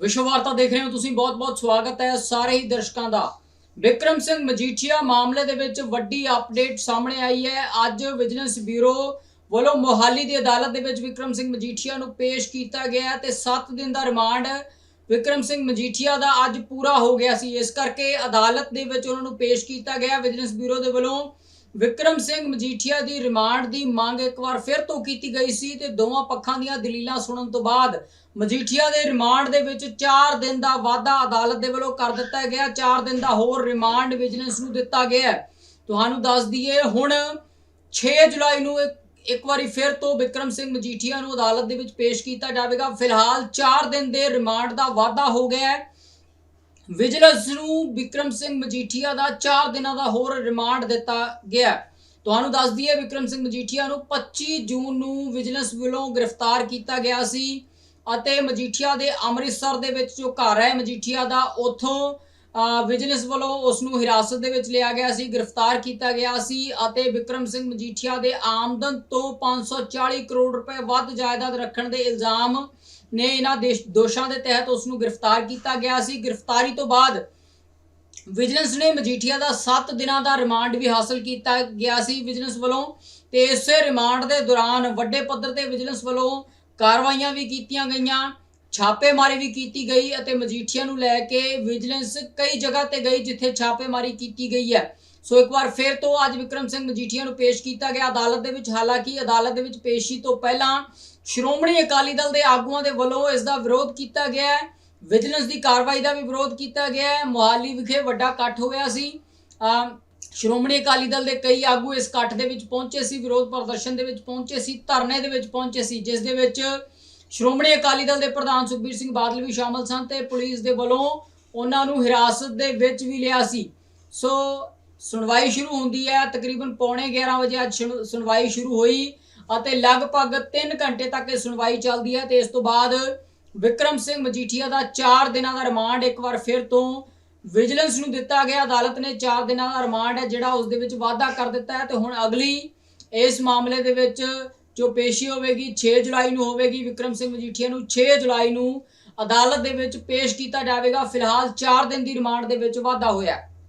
ਵਿਸ਼ਵ ਵਾਰਤਾ ਦੇਖ ਰਹੇ ਹੋ ਤੁਸੀਂ ਬਹੁਤ-ਬਹੁਤ ਸਵਾਗਤ ਹੈ ਸਾਰੇ ਹੀ ਦਰਸ਼ਕਾਂ ਦਾ। ਵਿਕਰਮ ਸਿੰਘ ਮਜੀਠੀਆ ਮਾਮਲੇ ਦੇ ਵਿੱਚ ਵੱਡੀ ਅਪਡੇਟ ਸਾਹਮਣੇ ਆਈ ਹੈ। ਅੱਜ ਵਿਜੀਲੈਂਸ ਬਿਊਰੋ ਵੱਲੋਂ ਮੋਹਾਲੀ ਦੀ ਅਦਾਲਤ ਦੇ ਵਿੱਚ ਵਿਕਰਮ ਸਿੰਘ ਮਜੀਠੀਆ ਨੂੰ ਪੇਸ਼ ਕੀਤਾ ਗਿਆ ਹੈ ਤੇ 7 ਦਿਨ ਦਾ ਰਿਮਾਂਡ ਵਿਕਰਮ ਸਿੰਘ ਮਜੀਠੀਆ ਦਾ ਅੱਜ ਪੂਰਾ ਹੋ ਗਿਆ ਸੀ। ਇਸ ਕਰਕੇ ਅਦਾਲਤ ਦੇ ਵਿੱਚ ਉਹਨਾਂ ਨੂੰ ਪੇਸ਼ ਕੀਤਾ ਗਿਆ। ਵਿਜੀਲੈਂਸ ਬਿਊਰੋ ਦੇ ਵੱਲੋਂ ਵਿਕਰਮ ਸਿੰਘ ਮਜੀਠੀਆ ਦੀ ਰਿਮਾਂਡ ਦੀ ਮੰਗ ਇੱਕ ਵਾਰ ਫਿਰ ਤੋਂ ਕੀਤੀ ਗਈ ਸੀ ਤੇ ਦੋਵਾਂ ਪੱਖਾਂ ਦੀਆਂ ਦਲੀਲਾਂ ਸੁਣਨ ਤੋਂ ਬਾਅਦ ਮਜੀਠੀਆ ਦੇ ਰਿਮਾਂਡ ਦੇ ਵਿੱਚ 4 ਦਿਨ ਦਾ ਵਾਅਦਾ ਅਦਾਲਤ ਦੇ ਵੱਲੋਂ ਕਰ ਦਿੱਤਾ ਗਿਆ। 4 ਦਿਨ ਦਾ ਹੋਰ ਰਿਮਾਂਡ ਵਿਜੀਲੈਂਸ ਨੂੰ ਦਿੱਤਾ ਗਿਆ। ਤੁਹਾਨੂੰ ਦੱਸ ਦਈਏ, ਹੁਣ 6 ਜੁਲਾਈ ਨੂੰ ਇੱਕ ਇੱਕ ਵਾਰੀ ਫਿਰ ਤੋਂ ਵਿਕਰਮ ਸਿੰਘ ਮਜੀਠੀਆ ਨੂੰ ਅਦਾਲਤ ਦੇ ਵਿੱਚ ਪੇਸ਼ ਕੀਤਾ ਜਾਵੇਗਾ। ਫਿਲਹਾਲ 4 ਦਿਨ ਦੇ ਰਿਮਾਂਡ ਦਾ ਵਾਅਦਾ ਹੋ ਗਿਆ ਹੈ। ਵਿਜੀਲੈਂਸ ਨੂੰ ਵਿਕਰਮ ਸਿੰਘ ਮਜੀਠੀਆ ਦਾ 4 ਦਿਨਾਂ ਦਾ ਹੋਰ ਰਿਮਾਂਡ ਦਿੱਤਾ ਗਿਆ ਤੁਹਾਨੂੰ ਦੱਸ ਦਈਏ, ਵਿਕਰਮ ਸਿੰਘ ਮਜੀਠੀਆ ਨੂੰ 25 ਜੂਨ ਨੂੰ ਵਿਜੀਲੈਂਸ ਵੱਲੋਂ ਗ੍ਰਿਫਤਾਰ ਕੀਤਾ ਗਿਆ ਸੀ ਅਤੇ ਮਜੀਠੀਆ ਦੇ ਅੰਮ੍ਰਿਤਸਰ ਦੇ ਵਿੱਚ ਜੋ ਘਰ ਹੈ ਮਜੀਠੀਆ ਦਾ, ਉੱਥੋਂ ਵਿਜੀਲੈਂਸ ਵੱਲੋਂ ਉਸ ਨੂੰ ਹਿਰਾਸਤ ਦੇ ਵਿੱਚ ਲਿਆ ਗਿਆ ਸੀ, ਗ੍ਰਿਫਤਾਰ ਕੀਤਾ ਗਿਆ ਸੀ ਅਤੇ ਵਿਕਰਮ ਸਿੰਘ ਮਜੀਠੀਆ ਦੇ ਆਮਦਨ ਤੋਂ 540 ਕਰੋੜ ਰੁਪਏ ਵੱਧ ਜਾਇਦਾਦ ਰੱਖਣ ਦੇ ਇਲਜ਼ਾਮ ਨੇ ਇਹਨਾਂ ਦੇਸ਼ ਦੋਸ਼ਾਂ ਦੇ ਤਹਿਤ ਉਸ ਨੂੰ ਗ੍ਰਿਫਤਾਰ ਕੀਤਾ ਗਿਆ ਸੀ। ਗ੍ਰਿਫਤਾਰੀ ਤੋਂ ਬਾਅਦ ਵਿਜੀਲੈਂਸ ਨੇ ਮਜੀਠੀਆ ਦਾ 7 ਦਿਨਾਂ ਦਾ ਰਿਮਾਂਡ ਵੀ ਹਾਸਲ ਕੀਤਾ ਗਿਆ ਸੀ। ਵਿਜੀਲੈਂਸ ਵੱਲੋਂ ਤੇ ਇਸੇ ਰਿਮਾਂਡ ਦੇ ਦੌਰਾਨ ਵੱਡੇ ਪੱਧਰ ਤੇ ਵਿਜੀਲੈਂਸ ਵੱਲੋਂ ਕਾਰਵਾਈਆਂ ਵੀ ਕੀਤੀਆਂ ਗਈਆਂ। ਛਾਪੇਮਾਰੀ ਵੀ ਕੀਤੀ ਗਈ ਅਤੇ ਮਜੀਠੀਆ ਨੂੰ ਲੈ ਕੇ ਵਿਜੀਲੈਂਸ ਕਈ ਜਗ੍ਹਾ ਤੇ ਗਈ ਜਿੱਥੇ ਛਾਪੇਮਾਰੀ ਕੀਤੀ ਗਈ ਹੈ। ਸੋ ਇੱਕ ਵਾਰ ਫਿਰ ਤੋਂ ਅੱਜ ਵਿਕਰਮ ਸਿੰਘ ਮਜੀਠੀਆ ਨੂੰ ਪੇਸ਼ ਕੀਤਾ ਗਿਆ ਅਦਾਲਤ ਦੇ ਵਿੱਚ। ਹਾਲਾਂਕਿ ਅਦਾਲਤ ਦੇ ਵਿੱਚ ਪੇਸ਼ੀ ਤੋਂ ਪਹਿਲਾਂ ਸ਼੍ਰੋਮਣੀ ਅਕਾਲੀ ਦਲ ਦੇ ਆਗੂਆਂ ਦੇ ਵੱਲੋਂ ਇਸ ਦਾ ਵਿਰੋਧ ਕੀਤਾ ਗਿਆ ਹੈ। ਵਿਜੀਲੈਂਸ ਦੀ ਕਾਰਵਾਈ ਦਾ ਵੀ ਵਿਰੋਧ ਕੀਤਾ ਗਿਆ ਹੈ। ਮੋਹਾਲੀ ਵਿਖੇ ਵੱਡਾ ਇਕੱਠ ਹੋਇਆ ਸੀ। ਸ਼੍ਰੋਮਣੀ ਅਕਾਲੀ ਦਲ ਦੇ ਕਈ ਆਗੂ ਇਸ ਇਕੱਠ ਦੇ ਵਿੱਚ ਪਹੁੰਚੇ ਸੀ, ਵਿਰੋਧ ਪ੍ਰਦਰਸ਼ਨ ਦੇ ਵਿੱਚ ਪਹੁੰਚੇ ਸੀ, ਧਰਨੇ ਦੇ ਵਿੱਚ ਪਹੁੰਚੇ ਸੀ, ਜਿਸ ਦੇ ਵਿੱਚ ਸ਼੍ਰੋਮਣੀ ਅਕਾਲੀ ਦਲ ਦੇ ਪ੍ਰਧਾਨ ਸੁਖਬੀਰ ਸਿੰਘ ਬਾਦਲ ਵੀ ਸ਼ਾਮਲ ਸਨ ਤੇ ਪੁਲਿਸ ਦੇ ਵੱਲੋਂ ਉਹਨਾਂ ਨੂੰ ਹਿਰਾਸਤ ਦੇ ਵਿੱਚ ਵੀ ਲਿਆ ਸੀ। ਸੋ ਸੁਣਵਾਈ ਸ਼ੁਰੂ ਹੁੰਦੀ ਹੈ, ਤਕਰੀਬਨ ਪੌਣੇ 11 ਵਜੇ ਅੱਜ ਸ਼ੁਰੂ- ਸੁਣਵਾਈ ਸ਼ੁਰੂ ਹੋਈ ਅਤੇ ਲਗਭਗ 3 ਘੰਟੇ ਤੱਕ ਇਹ ਸੁਣਵਾਈ ਚੱਲਦੀ ਹੈ ਤੇ ਇਸ ਤੋਂ ਬਾਅਦ ਵਿਕਰਮ ਸਿੰਘ ਮਜੀਠੀਆ ਦਾ 4 ਦਿਨਾਂ ਦਾ ਰਿਮਾਂਡ ਇੱਕ ਵਾਰ ਫਿਰ ਤੋਂ ਵਿਜੀਲੈਂਸ ਨੂੰ ਦਿੱਤਾ ਗਿਆ। ਅਦਾਲਤ ਨੇ 4 ਦਿਨਾਂ ਦਾ ਰਿਮਾਂਡ ਹੈ, ਜਿਹੜਾ ਉਸ ਦੇ ਵਿੱਚ ਵਾਅਦਾ ਕਰ ਦਿੱਤਾ ਹੈ ਤੇ ਹੁਣ ਅਗਲੀ ਇਸ ਮਾਮਲੇ ਦੇ ਵਿੱਚ ਜੋ ਪੇਸ਼ੀ ਹੋਵੇਗੀ 6 ਜੁਲਾਈ ਨੂੰ ਹੋਵੇਗੀ ਵਿਕਰਮ ਸਿੰਘ ਮਜੀਠੀਆ ਨੂੰ 6 ਜੁਲਾਈ ਨੂੰ ਅਦਾਲਤ ਦੇ ਵਿੱਚ ਪੇਸ਼ ਕੀਤਾ ਜਾਵੇਗਾ। ਫਿਲਹਾਲ 4 ਦਿਨ ਦੀ ਰਿਮਾਂਡ ਦੇ ਵਿੱਚ ਵਾਧਾ ਹੋਇਆ।